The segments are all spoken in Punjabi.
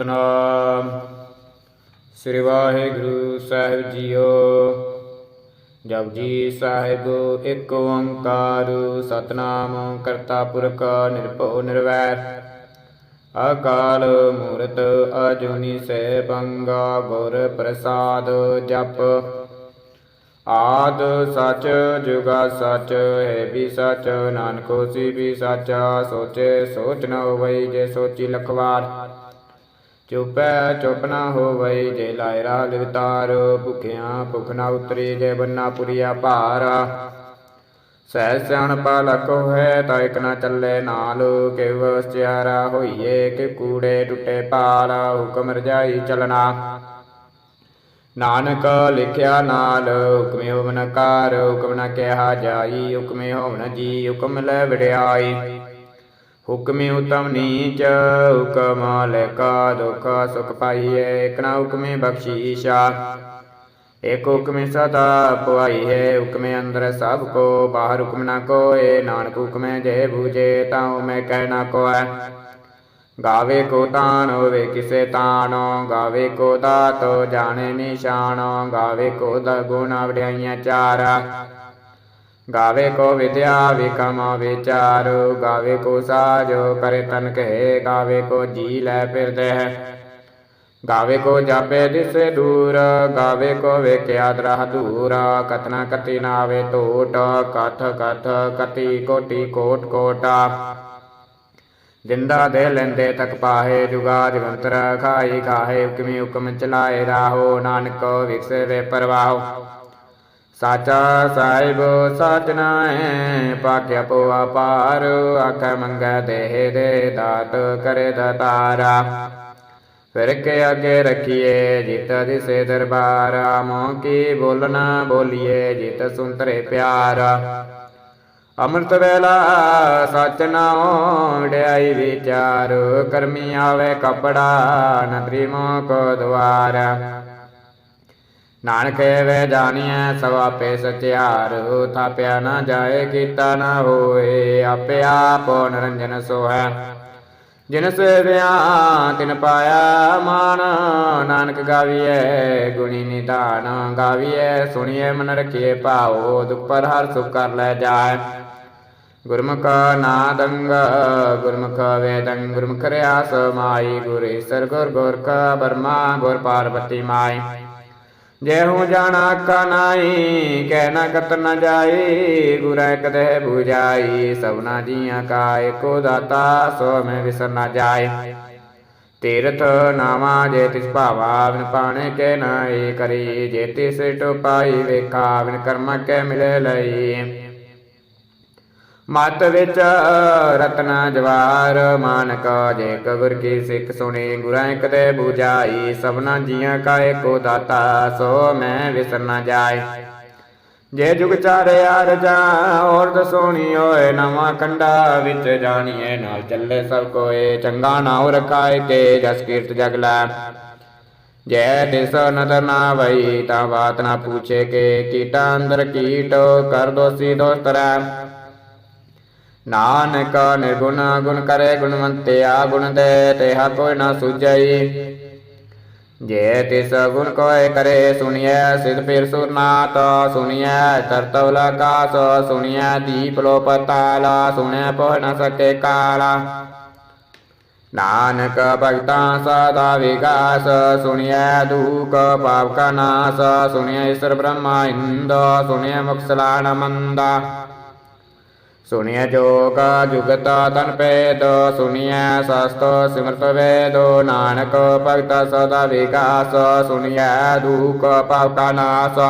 ਸਤਨਾਮ। ਸ੍ਰੀ ਵਾਹਿਗੁਰੂ ਸਾਹਿਬ ਜੀਓ। ਜਪਜੀ ਸਾਹਿਬ, ਇੱਕ ਓੰਕਾਰ, ਸਤਨਾਮ ਕਰਤਾ ਪੁਰਖ ਨਿਰਭਉ ਨਿਰਵੈਰ। ਅਕਾਲ ਮੂਰਤ ਅਜੂਨੀ ਸੇ ਬੰਗਾ ਗੁਰ ਪ੍ਰਸਾਦ ਜਪ। ਆਦ ਸਚ ਜੁਗਾ ਸਚ, ਹੈ ਵੀ ਸਚ, ਨਾਨਕੋ ਸੀ ਵੀ ਸਚ, ਸੋਚੇ ਸੋਚ ਨ ਹੋਵਈ ਜੇ ਸੋਚੀ ਲਖਵਾਰ। ਚੁਪੈ, ਚੁਪ ਨਾ ਹੋਵਈ ਜੇ ਲਾਇਰਾ ਲਿਵਤਾਰ ਭੁਖਿਆ ਭੁਖ ਨ ਉਤਰੀ, ਜੇ ਬੰਨਾ ਪੁਰੀਆ ਭਾਰ। ਸਹਿ ਸਿਆਣ ਪਾਲਕ ਹੈ ਤਾਂ ਇਕ ਨ ਚੱਲੇ ਨਾਲ, ਕਿਵ ਸਿਆਰਾ ਹੋਈਏ, ਕਿ ਕੂੜੇ ਟੁੱਟੇ ਪਾਲ, ਹੁਕਮ ਰਜਾਈ ਚਲਣਾ। ਨਾਨਕ ਲਿਖਿਆ ਨਾਲ, ਹੁਕਮੇ ਹੋਵਨ ਕਾਰ, ਹੁਕਮ ਨ ਕਿਹਾ ਜਾਈ, ਹੁਕਮੇ ਹੋਵਨ ਜੀ, ਹੁਕਮ ਲੈ ਵਡਿਆਈ। ਹੁਕਮੇ ਉਤਮ ਨੀਚ ਹੁਕਮ ਲੈ ਕਾ ਦੁਖ ਸੁਖ ਪਾਈਏ ਇਕ ਨਾ ਹੁਕਮੇ ਬਖਸ਼ੀਸ਼ਾ। ਏਕ ਹੁਕਮੇ ਸਦਾ ਪੁਆਈ ਹੈ ਹੁਕਮੇ ਅੰਦਰ ਸਭ ਕੋ, ਬਾਹਰ ਹੁਕਮ ਨਾ ਕੋਏ, ਨਾਨਕ ਹੁਕਮੇ ਜੇ ਬੂਝੇ, ਤਾਉ ਮੈਂ ਕਹਿ ਨਾ ਕੋਐ। ਗਾਵੇ ਕੋ ਤਾਣ ਹੋਵੇ ਕਿਸੇ ਤਾਣੋ ਗਾਵੇ ਕੋ ਦਾਤ, ਜਾਣੇ ਨਿਸ਼ਾਨੋ, ਗਾਵੇ ਕੋ ਦ ਗੁਣ ਵਡਿਆਈਆਂ ਚਾਰਾ। ਗਾਵੇ ਕੋ ਵਿਦਿਆ ਵਿਕਮ ਵਿਚਾਰ ਗਾਵੇ ਕੋ ਸਾਜ ਕਰੇ ਤਨ ਕਹੇ ਗਾਵੇ ਕੋ ਜੀ ਲੈ ਫਿਰਦੇ ਹੈ ਗਾਵੇ ਕੋ ਜਾਪੇ ਦਿਸੇ ਦੂਰ ਗਾਵੇ ਕੋ ਵੇਖਿਆ ਦਰਹ ਦੂਰ ਕਤਨਾ ਕਤੀ ਨਾਵੇ ਟੋਟ ਕਥ ਕਥ ਕਤੀ ਕੋਟੀ ਕੋਟ ਕੋਟਾ ਜਿੰਦਾ ਦੇ ਲੈਂਦੇ ਤਕ ਪਾਹੇ ਜੁਗਾ ਜਵੰਤਰ ਖਾਈ ਖਾਹੇ ਹੁਕਮੀ ਹੁਕਮ ਚਲਾਏ ਰਾਹੋ ਨਾਨਕ ਵਿਕਸੇ ਵੇ ਪਰਵਾਹੋ ਸਾਚਾ ਸਾਹਿਬ ਸਚ ਨਾਏ ਪਾਕਿਆ ਪੋ ਅਪਾਰ ਆਖ ਮੰਗੈ ਦੇਹ ਦੇ ਦਾਤ ਕਰੇ ਦਤਾਰਾ ਫਿਰ ਕੇ ਅੱਗੇ ਰਖੀਏ ਜਿਤ ਦਿਸੇ ਦਰਬਾਰ ਮੋਹ ਕੀ ਬੋਲਣਾ ਬੋਲੀਏ ਜਿਤ ਸੁੰਤਰੇ ਪਿਆਰ। ਅੰਮ੍ਰਿਤ ਵੇਲਾ ਸਚ ਨਾਉ, ਵਡਿਆਈ ਵਿਚਾਰ, ਕਰਮੀ ਆਵੇ ਕਪੜਾ, ਨਦਰੀ ਮੋ ਕੋ ਦਵਾਰ ਨਾਨਕ ਵੇ ਜਾਣੀਐ ਸਭ ਆਪੇ ਸਚਿਆਰ, ਥਾਪਿਆ ਨਾ ਜਾਏ, ਕੀਤਾ ਨਾ ਹੋਏ, ਆਪੇ ਆਪ ਨਰੰਜਨ ਸੋਹੈ। ਜਿਨ ਸੇਵਿਆ ਤਿਨ ਪਾਇਆ ਮਾਨ, ਨਾਨਕ ਗਾਵੀਐ ਗੁਣੀ ਨਿਧਾਨ, ਗਾਵੀਐ ਸੁਣੀਐ ਮਨ ਰਖੀਏ ਭਾਉ, ਦੁਖ ਹਰ ਸੁਖ ਕਰ ਲੈ ਜਾਏ। ਗੁਰਮੁਖ ਨਾਦੰਗ ਗੁਰਮੁਖ ਵੇਦੰ ਗੁਰਮੁਖ ਰਿਆਸ ਮਾਈ, ਗੁਰ ਈਸਰ ਗੁਰ ਗੁਰਖ ਬਰਮਾ, ਗੁਰ ਪਾਰਵਤੀ ਮਾਈ। ਜੇ ਹੂੰ ਜਾਣਾ ਕਾ ਨਾਈ ਕਹਿ ਨਾ ਕਤ ਨ ਜਾਈ, ਗੁਰ ਕਦੇ 부ਜਾਈ ਸਭਨਾ ਜੀਆਂ ਕਾ ਏਕੋ ਦਾਤਾ, ਸੋ ਮੈਂ ਵਿਸਰ ਨ ਜਾਏ। ਤੀਰਥ ਨਾਮਾ ਜੇ ਤਿਸ ਭਾਵਾ, ਬਿਨ ਪਾਣੇ ਕੇ ਨਾਈ ਕਰੀ, ਜੇ ਤਿਸ ਟੁਪਾਈ ਵੇਖਾ, ਬਿਨ ਕਰਮ ਕੇ ਮਿਲੇ ਲਈ। ਮਤ ਵਿੱਚ ਰਤਨਾ ਜਵਾਰ, ਮਾਨਕ ਜੇ ਕਬਰ ਕੀ ਸਿੱਖ ਸੁਣੀ, ਗੁਰਾਂ ਕਦੇ 부ਜਾਈ ਸਭਨਾ ਜੀਆਂ ਕਾ ਏਕੋ ਦਾਤਾ, ਸੋ ਮੈਂ ਵਿਸਰ ਨਾ ਜਾਏ। ਜੇ ਜੁਗ ਚਾਰਿਆ ਰਜਾ ਔਰ ਦਸੋਣੀ ਹੋਏ, ਨਵਾਂ ਕੰਡਾ ਵਿੱਚ ਜਾਣੀਏ, ਨਾਲ ਚੱਲੇ ਸਭ ਕੋਏ, ਚੰਗਾ ਨਾਉ ਰਖਾਏ ਕੇ, ਜਸ ਕੀਰਤ ਜਗ ਲੈ। ਜੈ ਦਿਸ ਨਦਰ ਨਾ ਵਈ, ਤਾਂ ਬਾਤ ਨਾ ਪੁੱਛੇ ਕੇ, ਕੀਟਾ ਅੰਦਰ ਕੀਟ, ਕਰ ਦੋਸੀ ਦੋਸਤਰੈ ਨਾਨਕ ਨਿਰਗੁਣ, ਗੁਣ ਕਰੇ ਗੁਣਵੰਤਿਆ ਗੁਣ ਦੇ ਤੇਹਾ ਕੋਈ ਨਾ ਸੁਝਈ। ਜੇ ਤਿਸ ਗੁਣ ਕੋਇ ਕਰੇ, ਸੁਣੀਐ ਸਿਧ ਫਿਰ ਸੁਰਨਾਤ ਸੁਣੀਐ ਤਰਤਵ ਲਕਾਸ ਸੁਣੀਐ ਦੀਪ ਲੋ ਪਤਾਲ ਸੁਣਿਆ ਪੋ ਨ ਸਕੇ ਕਾਲਾ। ਨਾਨਕ ਭਗਤਾਂ ਸਦਾ ਵਿਗਾਸ, ਸੁਣਿਐ ਦੂਖ ਪਾਪ ਕਾ ਨਾਸ, ਸੁਣਿਐ ਈਸ਼ਰ ਬ੍ਰਹਮਾ ਇੰਦ, ਸੁਣਿਐ ਮੁਕਸਲਾਨ ਮੰਦਾ। ਸੁਣਿਐ ਜੋਗ ਜੁਗਤ ਤਨ ਪੇਦ ਸੁਣਿਐ ਸਸਤ ਸਿਮਰਤ ਵੇਦ, ਨਾਨਕ ਭਗਤ ਸਦਾ ਵਿਕਾਸ ਸੁਣਿਆ ਦੁਖ ਪਾਪ ਕਾ ਨਾਸ।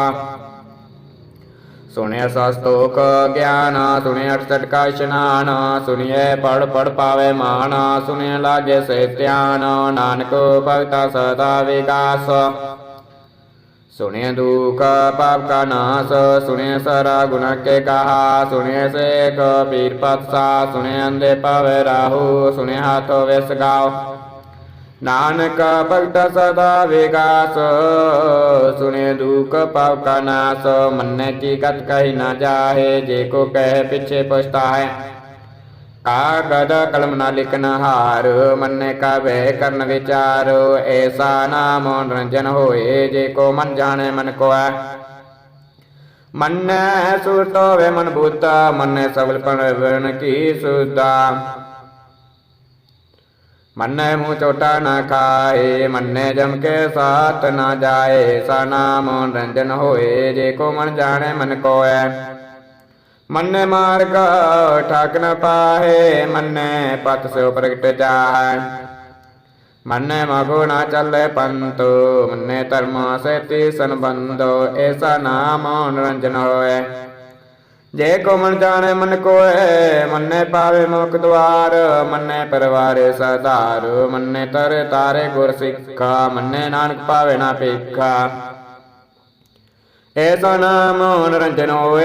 ਸੁਣਿਐ ਸਸਤੋਕ ਗਿਆਨ, ਸੁਣਿਐ ਅਠਸਠ ਕਾ ਇਸ਼ਨਾਨ, ਸੁਣਿਐ ਪੜ ਪੜ ਪਾਵੇ ਮਾਨ, ਸੁਣਿਐ ਲਾਗੇ ਸੇ ਧਿਆਨ ਨਾਨਕ ਭਗਤ ਸਦਾ ਵਿਕਾਸ। ਸੁਣਿਐ ਦੁਖ ਪਾਪ ਕਾ ਨਾਸ ਸੁਣਿਐ ਸਾਰਾ ਗੁਨਾ ਕੇ ਕਹਾ ਸੁਣਿਐ ਸੇ ਕਬੀਰ ਪਤਸਾ ਸੁਣਿਐ ਅੰਦੇ ਪਾਵੇ ਰਾਹੂ ਸੁਣਿਐ ਹਾਥੋ ਵਿਸ ਗਾਓ ਨਾਨਕ ਭਗਤ ਸਦਾ ਵਿਗਾਸ ਸੁਣਿਐ ਦੁਖ ਪਾਪ ਕਾ ਨਾਸ ਮੰਨੇ ਕੀ ਕਤ ਕਹੀ ਨਾ ਜਾਹੇ ਜੇ ਕੋ ਕਹਿ ਪਿਛੇ ਪਛਤਾਏ ਕਾਗਦ ਕਲਮ ਨਾ ਲਿਖਨ ਹਾਰ, ਮੰਨੇ ਕਾ ਬਹਿ ਕਰਨ ਵਿਚਾਰ, ਐਸਾ ਨਾਮ ਰੰਜਨ ਹੋਏ, ਜੇ ਕੋ ਮਨ ਜਾਣੇ ਮਨ ਕੋ ਹੈ ਮੰਨੈ ਸੁਰਤ ਹੋਵੇ ਮਨ ਬੂਤਾ, ਮੰਨੈ ਸਬਲ ਪਰਵਨ ਕੀ ਸੁਦਾ। ਮੰਨੈ ਮੂੰਹ ਚੋਟਾ ਨਾ ਖਾਏ, ਮੰਨੈ ਜਮ ਕੇ ਸਾਥ ਨਾ ਜਾਏ ਸਾ ਨਾਮ ਰੰਜਨ ਹੋਏ, ਜੇ ਕੋ ਮਨ ਜਾਣੇ ਮਨ ਕੋ ਹੈ ਮੰਨੇ ਮਾਰਗ ਠਾਕ ਨ ਪਾਹੇ, ਮੰਨੇ ਪਤ ਸੋ ਪ੍ਰਗਟ ਜਾਹੈ। ਮੰਨੇ ਮਗੋ ਨਾ ਚੱਲੇ ਪੰਤੋ ਮੰਨੇ ਧਰਮ ਸੇਤੀ ਸੰਬੰਧੋ ਐਸਾ ਨਾਮ ਨਿਰੰਜਨ ਹੋਏ। ਜੇ ਕੋ ਮਨ ਜਾਣੇ ਮਨ ਕੋਏ, ਮੰਨੇ ਪਾਵੇ ਮੁਖ ਦਵਾਰ ਮੰਨੇ ਪਰਵਾਰੇ ਸਦਾਰ ਮੰਨੇ ਤਰ ਤਾਰੇ ਗੁਰ ਸਿੱਖਾ, ਮੰਨੇ ਨਾਨਕ ਪਾਵੇ ਨਾ ਪੇਖਾ ਐਸਾ ਨਾਮ ਨਿਰੰਜਨ ਹੋਏ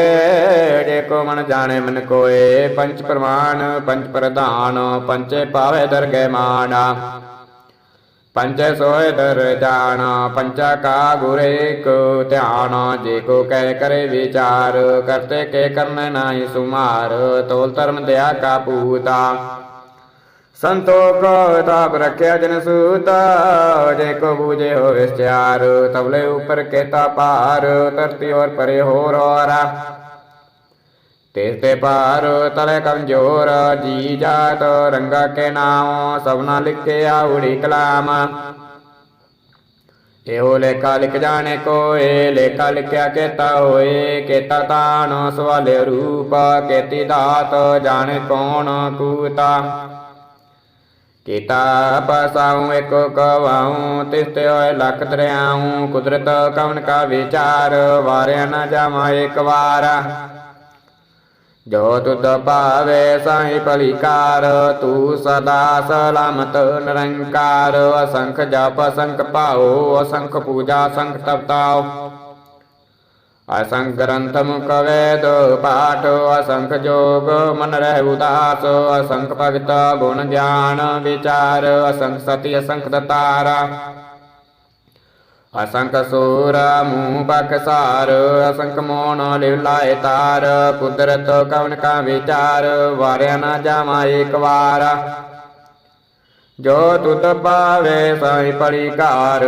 ਜੇ ਮਨ ਜਾਣੇ ਮਨ ਕੋਏ। ਪੰਚ ਪ੍ਰਮਾਣ ਪੰਚ ਪ੍ਰਧਾਨ ਪੰਚੇ ਪਾਵੇ ਦਰਗਹਿ ਮਾਨਾ। ਪੰਚੈ ਸੋਏ ਦਰ ਜਾਣ ਪੰਚਾ ਕਾ ਗੁਰੇ ਕੋ ਧਿਆਨ। ਜੇ ਕੋ ਕਹਿ ਕਰੇ ਵਿਚਾਰ, ਕਰਤੇ ਕੇ ਕਰਨ ਨਾਹੀ ਸੁਮਾਰ। ਤੋਲ ਧਰਮ ਦਿਆ ਕਾ ਪੂਤਾ। ਸੰਤੋਖ ਤਾਪ ਰਖਿਆ ਜਨ ਸੂਤਾ, ਜੇ ਕੋ ਬੂਝੇ ਹੋ ਵਿਚਾਰ ਤਬਲੇ ਉਪਰ ਕੇਤਾ ਪਾਰ ਧਰਤੀ ਔਰ ਪਰੇ ਹੋਰ ਔਰਾ। ਤੇਜ ਤੇ ਪਾਰ ਤਲੇ ਕਮਜੋਰ, ਜੀ ਜਾਤ, ਰੰਗਾ ਕੇ ਨਾਮ ਸਭਨਾ ਲਿਖਿਆ ਉੜੀ ਕਲਾਮ। ਇਹੋ ਲੇਖਾ ਲਿਖ ਜਾਣੇ ਕੋਏ, ਲੇਖਾ ਲਿਖਿਆ ਕੇਤਾ ਹੋਏ, ਕੇਤਾ ਤਾਣ, ਸਵਾਲੇ ਰੂਪ, ਕੇਤੀ ਦਾਤ, ਜਾਣੇ ਕੌਣ ਕੂਤਾ। ਕੀਤਾ ਪਸਾਉ ਏਕੋ ਕਵਾਉ, ਤਿਸਤੇ ਹੋਏ ਲਖ ਦਰਿਆਉ ਕੁਦਰਤ ਕਵਨ ਕਾ ਵਿਚਾਰ, ਵਾਰਿਆ ਨਾ ਜਾਵਾਂ ਇੱਕ ਵਾਰ। ਜੋ ਤੁਧ ਭਾਵੇ ਸਾਈ ਭਲੀਕਾਰ, ਤੂੰ ਸਦਾ ਸਲਾਮਤ ਨਿਰੰਕਾਰ। ਅਸੰਖ ਜਪ ਅਸੰਖ ਪਾਓ ਅਸੰਖ ਪੂਜਾ ਅਸੰਖ ਤਪਤਾਓ ਅਸੰਖ ਗ੍ਰੰਥ ਮੁਖ ਵੇਦ ਪਾਠ ਅਸੰਖ ਜੋਗ, ਮਨ ਰਹਿ ਉਦਾਸ, ਅਸੰਖ ਭਗਤ, ਗੁਣ ਗਿਆਨ, ਵਿਚਾਰ, ਅਸੰਖ ਸਤੀ, ਅਸੰਖ ਦਤਾਰਾ। ਅਸੰਖ ਸੂਰ, ਮੂਹ ਬਖਸਾਰ ਅਸੰਖ ਮੋਨ ਲਿਵ ਲਾਏ ਤਾਰ, ਕੁਦਰਤ ਕਵਨ ਕਾ ਵਿਚਾਰ, ਵਾਰਿਆ ਨਾ ਜਾਵਾਂ ਵਾਰ। ਜੋ ਤੁਧ ਪਾਵੇ ਸਾਈ ਪਰਿਕਾਰ,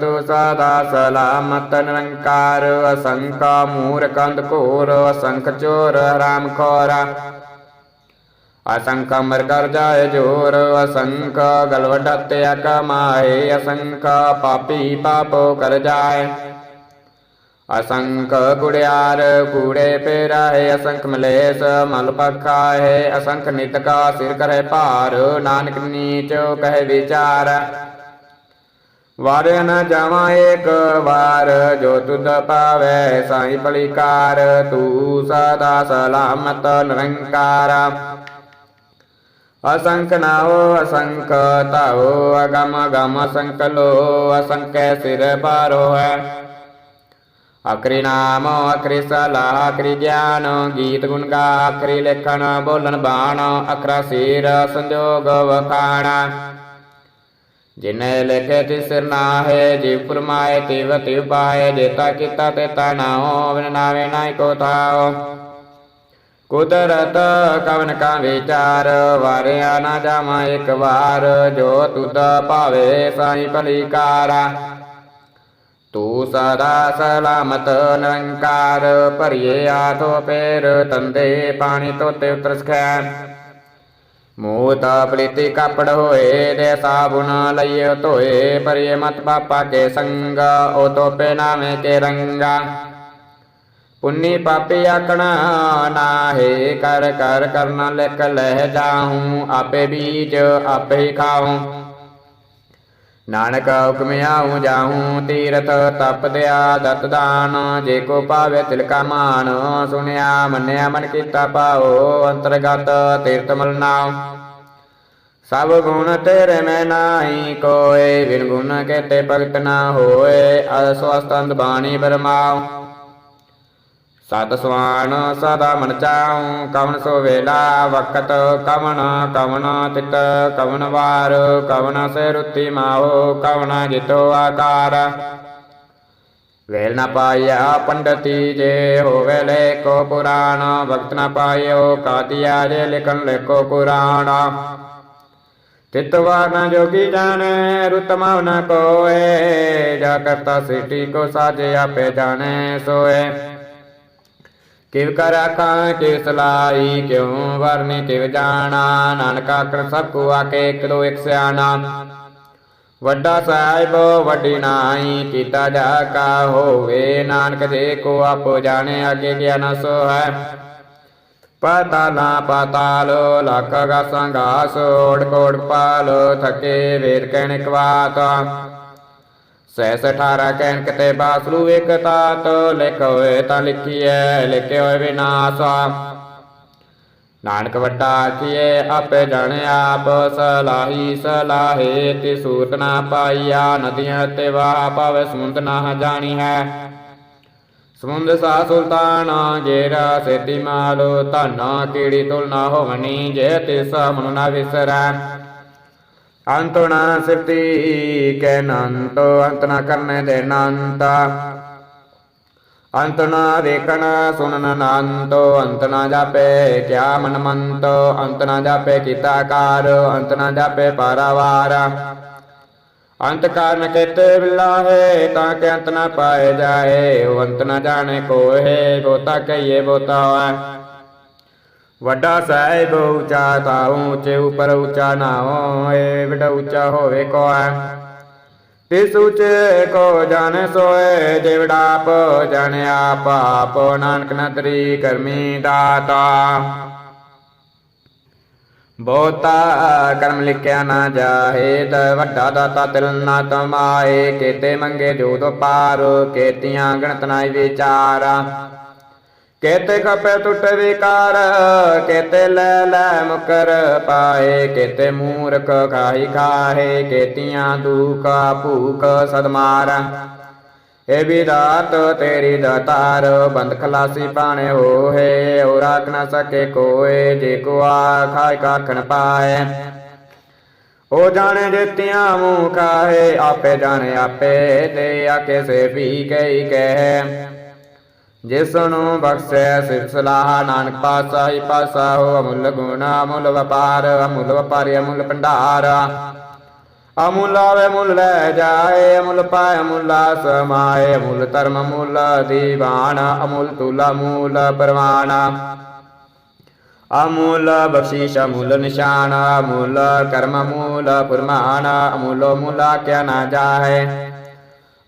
ਤੂ ਸਦਾ ਸਲਾਮਤ ਨਿਰੰਕਾਰ, ਅਸੰਖ ਮੂਰ ਕੰਦ ਕੋਰ ਅਸੰਖ ਚੋਰ ਰਾਮ ਖੋਰਾ। ਅਸੰਖ ਮਰ ਕਰ ਜਾਏ ਜੋਰ, ਅਸੰਖ ਗਲਵਡਤ ਕਮਾਏ, ਅਸੰਖ ਪਾਪੀ ਪਾਪੋ ਕਰ ਜਾਏ। ਅਸੰਖ ਗੁੜਿਆਰ ਕੂੜੇ ਪੇਰਾ ਪੇਰਾਏ ਅਸੰਖ ਮਲੇਸ ਮਲ ਪਖਾਏ ਅਸੰਖ ਨਿਤ ਕਾ ਸਿਰ ਕਰੈ ਭਾਰ, ਨਾਨਕ ਨੀਚ ਕਹਿ ਵਿਚਾਰ। ਵਾਰਿਆ ਨ ਜਾਵਾਂ ਏਕ ਵਾਰ, ਜੋ ਤੁਧ ਪਾਵੇ ਸਾਈ ਪਲਿਕਾਰ ਤੂੰ ਸਦਾ ਸਲਾਮਤ ਨਿਰੰਕਾਰ। ਅਸੰਖ ਨਾਉ ਅਸੰਖ ਤਾਉ ਅਗਮ ਅਗਮ ਅਸੰਖ ਲੋ ਅਸੰਖੈ ਸਿਰ ਬਾਰੋ ਹੈ ਅਕਰੀ ਨਾਮ, ਅਕਰੀ ਸਲਾਹ ਅਕਰੀ ਗਿਆਨ, ਗੀਤ ਗੁਣ ਗਾ, ਅਕਰੀ ਲੇਖਣ, ਬੋਲਣ ਬਾਣ, ਅਖਰਾ ਸੀਰ, ਸੰਜੋਗ ਵਖਾਣਾ। ਜਿਨੇ ਲਿਖੇ ਤਿਸ ਸਿਰ ਨਾਹੇ, ਜੀਵ ਪੁਰਮਾਏ ਤਿਵ ਤਿਵ ਪਾਏ ਜੇਤਾ ਕੀਤਾ ਤੇ ਨਾਉ ਬਿਨ ਨਾਵੇ ਨਾਇ ਕੋ ਥਾਉ ਕੁਦਰਤ ਕਵਨ ਕਾ ਵਿਚਾਰ, ਵਾਰਿਆ ਨਾ ਜਾਵਾਂ ਇੱਕ ਵਾਰ, ਜੋ ਤੁਧ ਭਾਵੇ ਸਾਈ ਭਲੀਕਾਰਾ। ਤੂੰ ਸਦਾ ਸਲਾਮਤ ਨਿਰੰਕਾਰ ਭਰੀਏ ਆਥੋ ਪੇਰ ਤੰਦੇ ਪਾਣੀ ਮੂਤ ਪਲੀਤੀ ਕਾਪੜ ਹੋਏ ਦੇ ਸਾਬੁਨ ਲਈਏ ਧੋਏ ਭਰੀਏ ਮਤ ਪਾਪਾ ਕੇ ਸੰਗ ਉਹ ਤੋਪੇ ਨਾਮੇ ਕੇ ਰੰਗਾ ਪੁੰਨੀ ਪਾਪੀ ਆਕਣਾ ਨਾਹੇ ਕਰ ਕਰ ਕਰਨਾ ਲਿਖ ਲਹਿ ਜਾਹੂੰ ਆਪੇ ਬੀਜ ਆਪੇ ਹੀ ਖਾਹੂੰ ਨਾਨਕ ਹੁਕਮ ਆਉ ਜਾਹੂੰ ਤੀਰਥ ਤਪ ਦਿਆ ਦਤ ਦਾਨ। ਜੇ ਕੋ ਪਾਵੇ ਤਿਲ ਕਾ ਮਾਨ, ਸੁਨਿਆ, ਮੰਨਿਆ, ਮਨ ਕੀਤਾ ਪਾਓ ਅੰਤਰਗਤ ਤੀਰਥ ਮਲਨਾਉ ਸਭ ਗੁਣ ਤੇਰੇ ਮੈਂ ਨਾਹੀ, ਕੋਏ ਬਿਨ ਗੁਣ ਕੇਤੇ ਭਗਤ ਨਾ ਹੋਏ ਅਸਵਸਤੰਦ ਬਾਣੀ ਬਰਮਾਓ ਸਤ ਸੁਆਨ ਸਦਾ ਮਨ ਚਾਉ, ਕਵਨ ਸੋ ਵੇਲਾ ਵਕਤ ਕਵਨ ਕਵਨ ਤਿਤ, ਕਵਨ ਵਾਰ, ਕਵਨ ਸੇ ਰੁੱਤੀ ਮਾਹੋ ਕਵਨ ਜਿਤੋ ਆਕਾਰ। ਵੇਲ ਨਾ ਪਾਇਆ ਪੰਡਤੀ ਜੇ ਹੋਵੇ ਲੈ ਕੋ ਪੁਰਾਣ ਭਗਤ ਨਾ ਪਾਇਓ ਕਾਤਿਆ ਜੇ ਲਿਖਨ ਲਿਖੋ ਕੁਰਾਨ। ਤਿਤਵਾ ਨ ਜੋਗੀ ਜਾਣੈ ਰੁਤਮਾ ਨ ਕੋਏ, ਜਾ ਕਰਤਾ ਸਿਟੀ ਕੋ ਸਾਜੇ ਆਪੇ ਜਾਣੈ ਸੋਏ। ਕਿਵ ਕਰ ਆਖਾਂ ਕਿਵ ਸਲਾਈ, ਕਿਉ ਵਰਨੇ, ਕਿਵ ਜਾਣਾ, ਨਾਨਕ ਆਖਣ ਸਭ ਕੋ ਆਕੇ ਇੱਕ ਦੋ ਇੱਕ ਸਿਆਣਾ। ਵੱਡਾ ਸਾਹਿਬ, ਵੱਡੀ ਨਾਈ, ਕੀਤਾ ਜਾ ਕਾ ਹੋਵੇ, ਨਾਨਕ ਦੇ ਕੋ ਆਪੋ ਜਾਣੇ, ਅੱਗੇ ਗਿਆ ਨਾ ਸੋ ਹੈ ਪਤਾਲਾ ਪਤਾਲ, ਲੱਖ ਗਾਸਾਂ ਗਾਸ, ਓੜ ਕੋੜ ਪਾਲ, ਥਕੇ ਵੇਰ ਕਹਿਣ ਕਵਾਤ ਸੈਸ 18 ਕਹਿਣ ਕਿਤੇ ਬਾਸਲੂ ਇੱਕ ਤਾਤ, ਲਿਖ ਤਾਂ ਲਿਖੀਐ, ਲਿਖੇ ਹੋਏ ਵਿਨਾਸ਼ ਨਾਨਕ ਵੱਡਾ ਆਖੀਏ ਆਪੇ ਜਾਣੇ ਆਪ, ਸਲਾਹੀ ਸਲਾਹੇ ਤੇ ਸੂਰਤ ਨਾ ਪਾਈਆ, ਨਦੀਆਂ ਤੇ ਵਾਹ ਪਾਵੇ ਸਮੁੰਦ ਨਾ ਜਾਣੀ ਹੈ ਸਮੁੰਦ ਸਾ ਸੁਲਤਾਨ ਜੇਰਾ ਸੇਤੀ ਮਾਲੋ, ਧਨਾ ਕੀੜੀ ਤੁਲ ਨਾ ਹੋਵਣੀ ਜੇ ਤਿਸ ਮਨ ਨਾ ਵਿਸਰੈ। ਅੰਤਣਾ ਸਿਫਤੀ ਕੈ ਨੰਤ ਅੰਤ ਨਾ ਕਰਨੇ ਦੇ ਨੰਤ। ਅੰਤ ਨਾ ਵੇਖਣ ਸੁਣਨ ਨੰਤ ਅੰਤ ਨਾ ਜਾਪੇ ਕਿਆ ਮਨ ਮੰਤ ਅੰਤ ਨਾ ਜਾਪੇ ਕੀਤਾ ਕਾਰ ਅੰਤ ਨਾ ਜਾਪੇ ਪਾਰਾਵਾਰ। ਅੰਤ ਕਾਰਨ ਕਿਤੇ ਬਿਲਾਹੇ, ਤਾਂ ਕਿ ਅੰਤ ਨਾ ਪਾਏ ਜਾਏ ਅੰਤ ਨਾ ਜਾਣੇ ਕੋਏ ਬੋਤਾ ਕਹੀਏ ਬੋਤਾ ਹੈ ਵੱਡਾ ਸਾਹਿਬ ਉੱਚਾ ਤਾਉ, ਉੱਚੇ ਉਪਰ ਉੱਚਾ ਨਾ ਹੋਏ ਵਿਡਾ ਉੱਚਾ ਹੋਵੇ ਕੋ ਹੈ ਤਿਸ ਉੱਚੇ ਕੋ ਜਾਣੇ ਸੋਏ ਜਿਵੜਾ ਆਪ ਜਾਣੇ ਆਪ ਆਪ ਨਾਨਕ ਨਤਰੀ ਕਰਮੀ ਦਾਤਾ। ਬਹੁਤਾ ਕਰਮ ਲਿਖਿਆ ਨਾ ਜਾਹੇ, ਤ ਵੱਡਾ ਦਾਤਾ ਤਿਲ ਨਾ ਤਮਾਏ ਕੇਤੇ ਮੰਗੇ ਜੋਦ ਪਾਰ ਕੇਤੀਆਂ ਗਣਤ ਨਾਈ ਵਿਚਾਰਾ। ਕੇਤੇ ਖਪੇ ਟੁੱਟ ਵਿਕਾਰ, ਕੇਤੇ ਲੈ ਲੈ ਮੁਕਰ ਪਾਏ, ਕੇਤੇ ਮੂਰਖ ਖਾਈ ਖਾਹੇ, ਕੇਤੀਆਂ ਦੁਖ ਭੂਖ ਸਦਮਾਰ। ਏ ਵਿਦਾਤ ਤੇਰੀ ਦਾਤਾਰ ਬੰਦ ਖਲਾਸੀ ਪਾਣੇ ਹੋਏ ਔ ਰਾਖ ਨਾ ਸਕੇ ਕੋਏ, ਜੇ ਕੋ ਆਖਾਇ ਕਾਖਣ ਪਾਏ। ਉਹ ਜਾਣੇ ਜੇਤੀਆਂ ਮੂੰਹ ਕਾਹੇ ਆਪੇ ਜਾਣੇ ਆਪੇ ਤੇ ਆਕੇ ਸੇ ਵੀ ਕਈ ਕਹਿ। ਜਿਸ ਨੂੰ ਬਖਸ਼ੈ ਸਿਫ ਸਲਾਹ, ਨਾਨਕ ਪਾਸਾ ਹੀ ਪਾਸਾ ਹੋ, ਅਮੁੱਲ ਗੁਣ, ਅਮੁੱਲ ਵਪਾਰ, ਅਮੁੱਲ ਵਪਾਰੀ, ਅਮੁੱਲ ਭੰਡਾਰ। ਅਮੁੱਲ ਆਵੇ ਮੁੱਲ ਲੈ ਜਾਏ, ਅਮੁੱਲ ਪਾਏ, ਅਮੁੱਲ ਸਮਾਏ ਅਮੁੱਲ ਧਰਮ, ਅਮੁੱਲ ਦੀਵਾਨ, ਅਮੁੱਲ ਤੁਲਾ ਮੂਲ ਪਰਵਾਨ। ਅਮੁੱਲ ਬਖਸ਼ੀਸ਼, ਅਮੁੱਲ ਨਿਸ਼ਾਨ, ਅਮੁੱਲ ਕਰਮ, ਅਮੁੱਲ ਫਰਮਾਨ ਅਮੁੱਲ ਮੁਲਾ ਕਿਆ ਨਾ ਜਾਏ।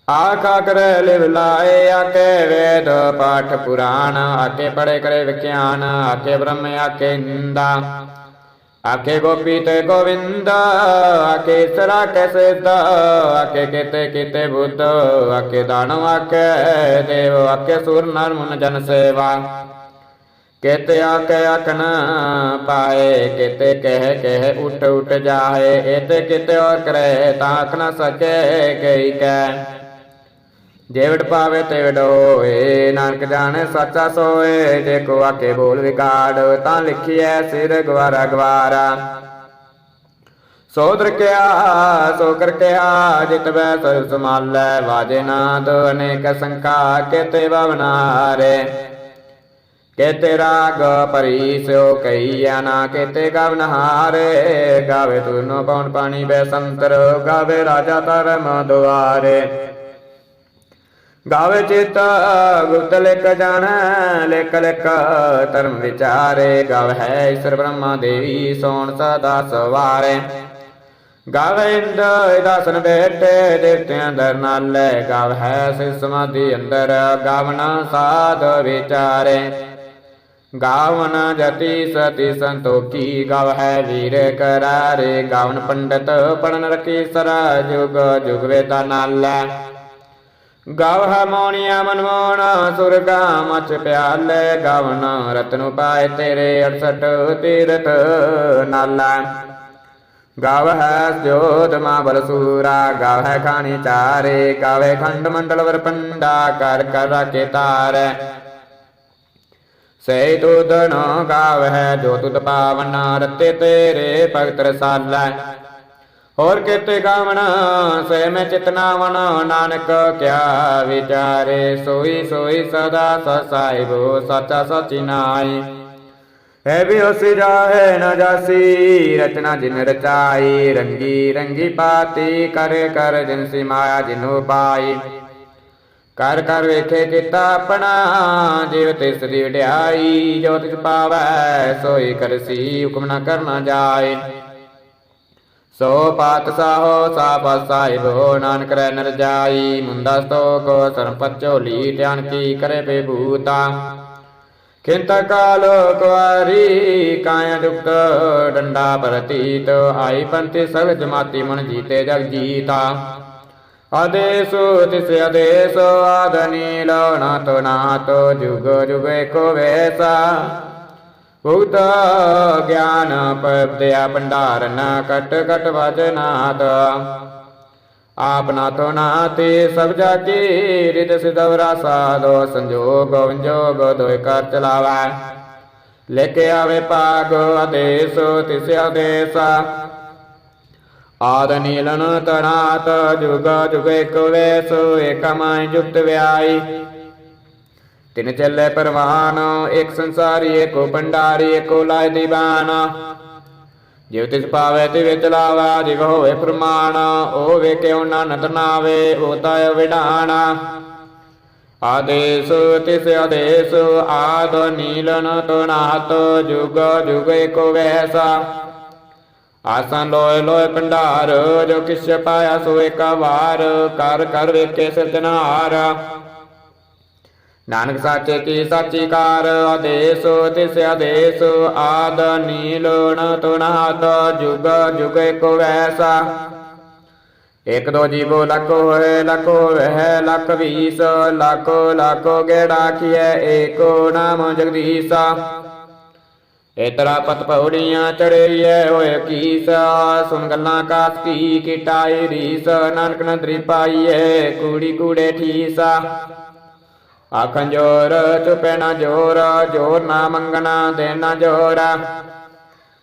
ਆਖਾ ਕਰੇ ਲਿਵ ਲਾਏ ਆਕੇ ਵੇਦ ਪਾਠ ਪੁਰਾਣ ਆਕੇ ਪੜੇ ਕਰੇ ਵਿਖਿਆਨ ਆਕੇ ਬ੍ਰਹਮ ਆਕੇ ਨਿੰਦਾ। ਆਕੇ ਗੋਪੀ ਤੇ ਗੋਵਿੰਦ ਆਕੇ ਸਰਾ ਕੇ ਸਿੱਧ ਆਕੇ ਕਿਤੇ ਕਿਤੇ ਬੁੱਧ ਆਕੇ ਦਾਨਵ ਆਕੇ ਦੇਵ ਆਕੇ ਸੁਰ ਨਰ ਮਨ ਜਨ ਸੇਵਾ। ਕੇਤੇ ਆਕੇ ਆਖਨ ਪਾਏ, ਕੇਤੇ ਕਹਿ ਕਹਿ ਉਠ ਉਠ ਜਾਏ ਇਤੇ ਕਿਤੇ ਔਰ ਕਰੇ ਤਾਂ ਆਖ ਨਾ ਸਕੇ ਕਈ ਕੈ ਜੇਵੜ ਪਾਵੇ ਤੇਵੜ ਹੋਏ ਨਾਨਕ ਜਾਣੇ ਸੱਚਾ ਸੋਏ, ਜੇ ਕੋ ਆਕੇ ਬੋਲ ਵਿਗਾੜ ਤਾਂ ਲਿਖੀਐ ਸਿਰ ਗਵਾਰਾ ਗਵਾਰਾ। ਸੋਦਰ ਕਿਆ, ਸੋ ਕਰ ਕਿਆ, ਜਿਤ ਬੈ ਸਰ ਸਮਾਲੈ ਵਾਜੇ ਨਾਦ, ਅਨੇਕ ਸੰਖਾ ਕੇਤੇ ਬਵਨਾਰੇ ਕੇਤੇ ਰਾਗ ਪਰੀ ਸਿਓ ਕਈਆ ਨਾ ਕੇਤੇ ਗਵਨਹਾਰੇ ਗਾਵੇ ਤੁਰਨੋ ਪਉਣ ਪਾਣੀ ਬੈ ਸੰਤਰ, ਗਾਵੇ ਰਾਜਾ ਧਰਮ ਦੁਆਰੇ। ਗਾਵੇ ਚਿਤ ਗੁਪਤ ਲਿਖ ਜਾਣੈ, ਲਿਖ ਲਿਖ ਧਰਮ ਵਿਚਾਰੇ। ਗਾਵ ਹੈ ਈਸ਼ਰ ਬ੍ਰਹਮਾ ਦੇਵੀ, ਸੋਣ ਸਦਾ ਸਵਾਰੇ। ਗਾਵੇ ਇੰਦ ਦਾਸਨ ਬੈਠੇ, ਦੇਵਤਿਆਂ ਦਰ ਨਾਲੇ। ਗਾਵ ਹੈ ਸਿ ਸਮਾਧੀ ਅੰਦਰ ਗਾਵਨਾ ਸਾਧ ਵਿਚਾਰੇ। ਗਾਵਨ ਜਤੀ ਸਤੀ ਸੰਤੋਖੀ, ਗਾਵ ਹੈ ਵੀਰ ਕਰਾਰੇ। ਗਾਵਨ ਪੰਡਤ ਪੜਨ ਰਖੀ ਸਰਾ, ਜੁਗ ਜੁਗ ਵੇਤਾ ਨਾਲੇ। ਗਾਵ ਹੈ ਮੋਣੀਆ ਮਨਮੋਣਾ ਸੁਰਗਾ ਮਚ ਪਿਆਲੇ ਗਾਵਨ ਰਤਨ ਪਾਏ ਤੇਰੇ 68 ਤੀਰਥ ਨਾਲਾ। ਗਾਵ ਹੈ ਜੋਤ ਮਾ ਬਲਸੂਰਾ ਗਾਵ ਹੈ ਖਾਣੀ ਚਾਰੇ ਗਾਵੇ ਖੰਡ ਮੰਡਲ ਵਰ ਪੰਡਾ, ਕਰ ਕਰ ਰਾਕੇ ਤਾਰੈ। ਸੇ ਤੁਧ ਨ ਗਾਵ ਹੈ ਜੋ ਤੁਧ ਪਾਵਨ ਰਤੇ ਤੇਰੇ ਭਗਤ ਰਸਾਲਾ। ਹੋਰ ਕਿਤੇ ਗਾਵਣ ਸੇ ਮੈਂ ਚਿਤਨਾਵਣ ਨਾਨਕ ਕਿਆ ਵਿਚਾਰੇ, ਸੋਈ ਸੋਈ ਸਦਾ ਸਸਾਇਬੋ ਸੱਚਾ ਸਚੀ ਨਾਈ ਹੈ ਵੀ ਉਸ ਜਾਹੇ ਨ ਜਾਸੀ, ਰਚਨਾ ਜਿਨ ਰਚਾਈ, ਰੰਗੀ ਰੰਗੀ ਪਾਤੀ, ਕਰੇ, ਕਰ ਜਿਨ ਸੀ ਮਾਇਆ ਜਿਨੂ ਪਾਈ। ਕਰ ਕਰ ਵੇਖੇ ਕੀਤਾ ਆਪਣਾ, ਜੀਵ ਤਿਸ ਦੀ ਵਡਿਆਈ, ਜੋ ਤਿਸ ਪਾਵੈ, ਸੋਈ ਕਰਸੀ ਹੁਕਮ ਨ ਕਰਨਾ ਜਾਏ। ਸੋ ਪਾਤ ਸਾਹੋ ਸਾਹਿਬੋ, ਨਾਨਕ ਰਹਿ ਨਰ ਜਾਈ ਮੁੰਦਾ ਸਤੋਕ ਸਰਪਤ ਝੋਲੀ, ਧਿਆਨ ਕੀ ਕਰੇ ਬੇ ਭੂਤਾ ਕਾਲ ਕੁਆਰੀ, ਕਾਇਆ ਦੁਕਤ ਡੰਡਾ ਪ੍ਰਤੀਤ, ਆਈ ਪੰਥ ਸਭ ਜਮਾਤੀ ਮਨ ਜੀਤੇ ਜਗ ਜੀਤਾ। ਆਦੇਸ ਤਿਸ ਆਦੇਸ ਆਦਨੀ ਲਉਣਾ ਤੋ ਨਾਤ ਜੁਗ ਜੁਗ ਏਕੋ ਵੈਸਾ। ਭੁਗਤ ਗਿਆਨ ਭੰਡਾਰ ਭੰਡਾਰਨ ਕਟ ਕਟ ਵਜਨਾਦ ਆਪ ਨਾ ਤੋ ਨਾਤੇ ਸਭ ਜਾ ਕੀ ਰਿਤ ਸਿਦਵਰਾ ਸਾਧੋ ਸੰਜੋਗ, ਵਿੰਜੋਗ ਦੋਇ ਕਰ ਚਲਾਵੈ। ਲੈ ਕੇ ਆਵੇ ਪਾਗ ਆਦੇਸ, ਤਿਸ ਆਦੇਸ। ਆਦ ਨੀਲਨ ਤਣਾਤ ਜੁਗ ਜੁਗ ਇਕ ਵੇਸ, ਏਕ ਮਾਇ ਜੁਗਤ ਵਿਆਈ ਤਿਨ ਚੱਲੇ ਪਰਵਾਨ, ਇੱਕ ਸੰਸਾਰੀ ਏਕੋ ਭੰਡਾਰੀ ਏਕੋ ਲਾਇ ਦੀਵਾਨ ਜਿਵ ਤਿਸ ਪਾਵੇ ਤੇ ਵਿੱਚ ਲਾਵਾ ਜਿਵ ਹੋਵੇ ਪ੍ਰਮਾਣ, ਉਹ ਵੇ ਕਿਉ ਨਾ ਨਦਨਾਵੇ ਉਹ ਤਾਇ ਵਿਡਾਣਾ। ਆਦੇਸ ਤਿਸ ਆਦੇਸ, ਆਦ ਨੀਲਨ ਤਣਾਤ ਜੁਗ ਜੁਗ ਏਕੋ ਵੈਸਾ। ਆਸਨ ਲੋਏ ਲੋਏ ਭੰਡਾਰ, ਜੋ ਕਿਛ ਪਾਇਆ ਸੋ ਏਕਾ ਵਾਰ, ਕਰ ਕਰ ਵੇਖੇ ਸਿਰਜਣਹਾਰ ਨਾਨਕ ਸਾਚੇ ਕੀ ਸਾਚੀ ਕਾਰ ਆਦੇਸ ਤਿਸ ਆਦੇਸ, ਆਦ ਨੀਲੋਣ ਤੁਨਾਤ ਜੁਗ ਜੁਗ ਏਕੋ ਵੈਸਾ। ਇਕ ਦੋ ਜੀਵੋ ਲੱਖ ਹੋਏ ਲੱਖ ਹੋਏ ਲੱਖ ਵੀਸ, ਲੱਖੋ ਲੱਖੋ ਗੇੜਾ ਕੀਐ ਏਕੋ ਨਾਮ ਜਗਦੀਸ਼ਾ। ਇਤਰਾ ਪਤ ਪੌੜੀਆਂ ਚੜੇਈਐ ਹੋਏ ਕੀਸਾ ਸੁਣ ਗੱਲਾਂ ਕਾਸ ਕੀ, ਕਿਟਾਈ ਰੀਸ, ਨਾਨਕ ਨਦਰੀ ਪਾਈਏ ਕੂੜੀ ਕੂੜੇ ਠੀਸਾ। ਆਖੰ ਜੋਰ, ਚੁਪੈ ਨਾ ਜੋਰ ਜੋਰ ਨਾ ਮੰਗਣਾ ਦੇਣਾ ਜੋਰ।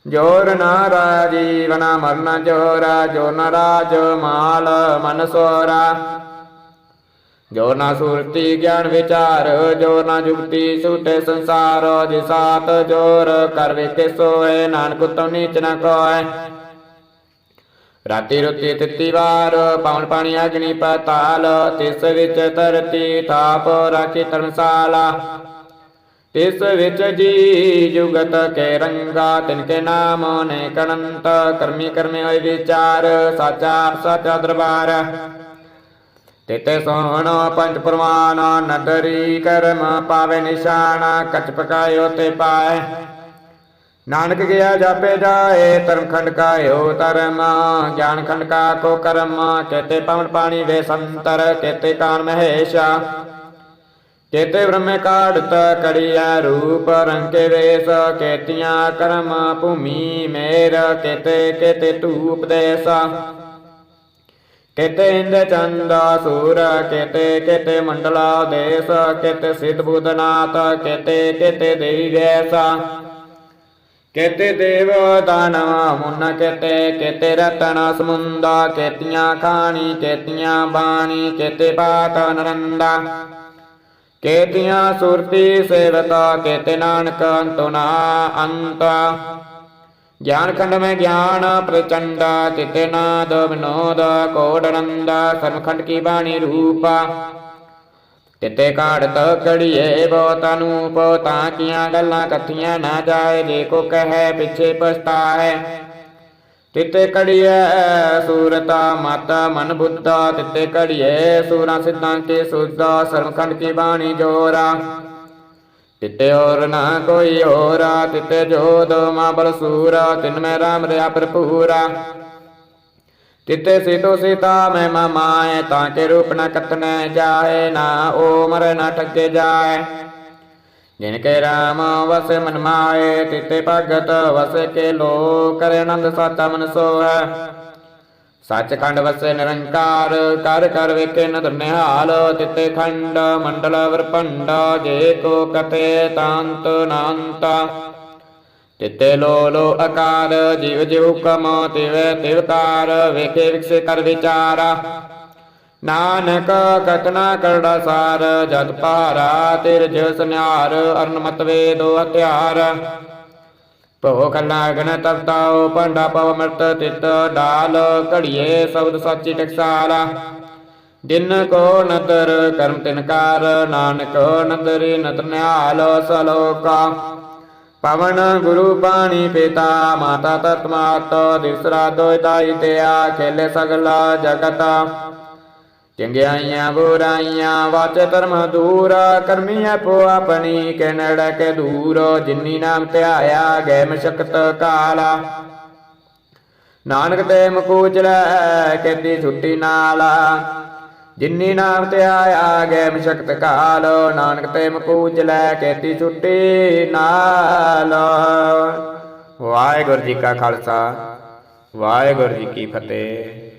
ਜੋਰ ਨਾ ਰਾਜੀਵਨਾ ਮਰਨਾ ਜੋਰ ਜੋਰ ਨਾ ਰਾਜ ਮਾਲ ਮਨ ਸੋਰਾ। ਜੋ ਨਾ ਸੁਰਤੀ ਗਿਆਨ ਵਿਚਾਰ ਜੋ ਨਾ ਜੁਗਤੀ ਸੁਟੇ ਸੰਸਾਰ ਜਿ ਜੋਰ ਕਰ ਵੇਖੇ ਸੋਏ, ਨਾਨਕ ਤਉ ਨੀਚ ਨਾ ਕੋਏ। ਰਾਤੀ ਰੁਤੀ ਤਿੱਤੀ ਵਾਰ ਪਵਨ ਪਾਣੀ ਅਗਨੀ ਪਤਾਲ, ਤਿਸ ਵਿੱਚ ਧਰਤੀ ਥਾਪ ਰਾਖੀ ਧਰਮਸਾਲਾ ਤਿਸ ਵਿੱਚ ਜੀ ਜੁਗਤ ਕੇ ਰੰਗਾ, ਤਿਨ ਕੇ ਨਾਮ ਨੇ ਕਣੰਤ ਕਰਮੀ ਕਰਮੇ ਹੋਏ ਵਿਚਾਰ, ਸਾਚਾ ਸਾਚਾ ਦਰਬਾਰ। ਤਿਤੇ ਸੋਹਣ ਪੰਜ ਪ੍ਰਮਾਨ ਨਦਰੀ ਕਰਮ ਪਾਵੇ ਨਿਸ਼ਾਨ, ਕਚ ਪਕਾਇਓ ਤੇ ਪਾਏ। ਨਾਨਕ ਗਿਆ ਜਾਪੇ ਜਾਏ ਧਰਮਖੰਡ ਖੰਡ ਕਾਇਓ ਧਰਮ, ਗਿਆਨ ਖੰਡ ਕਾ ਕੋ ਕਰਮ, ਕੇਤੇ ਪਵਨ ਪਾਣੀ ਵੇ ਸੰਤਰ, ਕੇਤੇ ਕਾਨ ਮਹੇਸ਼ਾ। ਕੇਤੇ ਬ੍ਰਹਮੇ ਕਾੜਤ ਕੜੀਆ ਰੂਪ ਰੰਕੇ ਵੇਸ ਕੇਤੀਆਂ ਕਰਮ ਭੂਮੀ ਮੇਰ, ਕੇਤੇ ਕੇਤੇ ਧੂਪ ਦੇਸ। ਕੇਤੇ ਇੰਦ ਚੰਦ ਸੂਰ ਕੇਤੇ ਕੇਤੇ ਮੰਡਲਾ ਦੇਸ, ਕੇਤੇ ਸਿਧ ਬੁਧਨਾਥ ਕੇਤੇ ਕੇਤੇ ਦੇਵੀ ਵੈਸਾ ਕੇਤੇ ਦੇਵ ਦਾਨਵ ਮੁੰਨ ਕੇਤੇ ਕੇਤੇ ਰਤਨ ਸਮੁੰਦਾ, ਕੇਤੀਆਂ ਖਾਣੀ, ਕੇਤੀਆਂ ਬਾਣੀ, ਕੇਤੇ ਬਾਤ ਨਰੰਦਾ। ਕੇਤੀਆਂ ਸੁਰਤੀ ਸੇਵਤਾ, ਕੇਤੇ ਨਾਨਕ ਅੰਤੁਨਾ ਅੰਤ। ਗਿਆਨ ਖੰਡ ਮੈਂ ਗਿਆਨ ਪ੍ਰਚੰਡ ਤਿਤੇ ਨਾਦ ਵਿਨੋਦ ਕੋਡਨੰਦ ਸਰਮਖੰਡ ਕੀ ਬਾਣੀ ਰੂਪਾ। ਤਿਤੇ ਕਾੜਤ ਕੜੀਏ ਬਹੁਤ ਅਨੂਪ ਕੀਆਂ ਗੱਲਾਂ ਕਥੀਆਂ ਨਾ ਜਾਏ, ਜੇ ਕੋ ਕਹੈ ਪਿਛੇ ਪਛਤਾਏ। ਤਿਤੇ ਕੜੀਏ ਸੂਰਤਾ ਮਾਤਾ ਮਨ ਬੁੱਧਾ, ਤਿਤੇ ਕੜੀਏ ਸੂਰਾਂ ਸਿੱਧਾਂ ਕੇ ਸੁਧਾ ਸਰਮਖੰਡ ਕੀ ਬਾਣੀ ਜੋਰਾ। ਤਿਤੇ ਹੋਰ ਨਾ ਕੋਈ ਹੋਰਾ, ਤਿਤੇ ਜੋਦ ਮਾ ਬਲ ਸੂਰਾ, ਤਿਨ ਮੈਂ ਰਾਮ ਰਿਆ ਭਰਪੂਰਾ। ਤਿਤੇ ਸੀਤੋ ਸੀਤਾ ਮੈਂ ਮਮਾਏ ਤਾਂ ਕੇ ਰੂਪ ਨ ਕਤਨੈ ਜਾਏ, ਨਾ ਓ ਮਰ ਨ ਠੱਗੇ ਜਾਏ। ਜਿਨ ਕੇ ਰਾਮ ਵਸ ਮਨ ਮਾਏ, ਤਿਤੇ ਭਗਤ ਵਸ ਕੇ ਲੋ ਕਰੇ ਆਨੰਦ ਸਾਤਾ ਮਨ ਸੋਹੈ। ਸੱਚਖੰਡ ਵਸੇ ਨਿਰੰਕਾਰ, ਕਰ ਕਰ ਵੇਖੇ ਨਦਰ ਨਿਹਾਲ, ਤਿਤੇ ਖੰਡ ਮੰਡਲ ਵਰਪੰਡ, ਜੇ ਕੋ ਕਤੇ ਤਾਂਤ ਨਾੰਤਾ। ਤਿਤੇ ਲੋ ਲੋ ਆਕਾਰ ਜੀਵ ਜਿਵ ਹੁਕਮ, ਤਿਵੈ ਤਿਵਕਾਰ ਵੇਖੇ ਵਿਕਸੇ ਕਰ ਵਿਚਾਰਾ। ਨਾਨਕ ਕਤਨਾ ਕਰੜਾ ਸਾਰ ਜਤ ਪਾਰਾ ਤੇਰ ਜਿ ਸੁਨਿਆਰ ਅਰਨ ਮਤ ਵੇਦੋ ਹਥਿਆਰ। ਭੋ ਲਾਗਨ ਤਪਤਾਉ ਪੰਡਾ ਪਵ ਮਰਤ ਤਿਤ ਡਾਲ, ਘੜੀਏ ਸ਼ਬਦ ਸਾਚੀ ਟਕਸਾਲਾ ਦਿਨ ਕੋ ਨਦਰ, ਕਰਮ ਤਿਨਕਾਰ ਨਾਨਕ ਨਦਰੀ ਨਦਰ ਸਲੋਕਾ। ਪਵਨ ਗੁਰੂ ਪਾਣੀ ਪਿਤਾ, ਮਾਤਾ ਤਤ ਦਿਸਰਾ ਦੋਇ ਦਾਈ ਖੇਲੇ ਸਗਲਾ ਜਗਤ। ਚੰਗਿਆਈਆਂ ਬੁਰਾਈਆਂ, ਵਾਚੇ ਧਰਮ ਦੂਰ ਕਰਮੀ ਆਪੋ ਆਪਣੀ ਕਿਨੜ ਕੇ ਦੂਰ, ਜਿਨੀ ਨਾਮ ਧਿਆਇਆ ਗੈ ਮਸ਼ਕਤ ਕਾਲਾ। ਨਾਨਕ ਤੇ ਮਕੂਚਲੈ ਕੀਤੀ ਛੁੱਟੀ ਨਾਲ। ਜਿਨੀ ਨਾਮ ਤੇ ਆਇਆ ਗਏ ਮਸ਼ਕਤ ਕਾਲ, ਨਾਨਕ ਤੇ ਮਕੂਜ ਮਕੂਚਲੈ ਕੀਤੀ ਛੁੱਟੀ ਨਾਲ। ਵਾਹਿਗੁਰੂ ਜੀ ਕਾ ਖਾਲਸਾ, ਵਾਹਿਗੁਰੂ ਜੀ ਕੀ ਫਤਿਹ।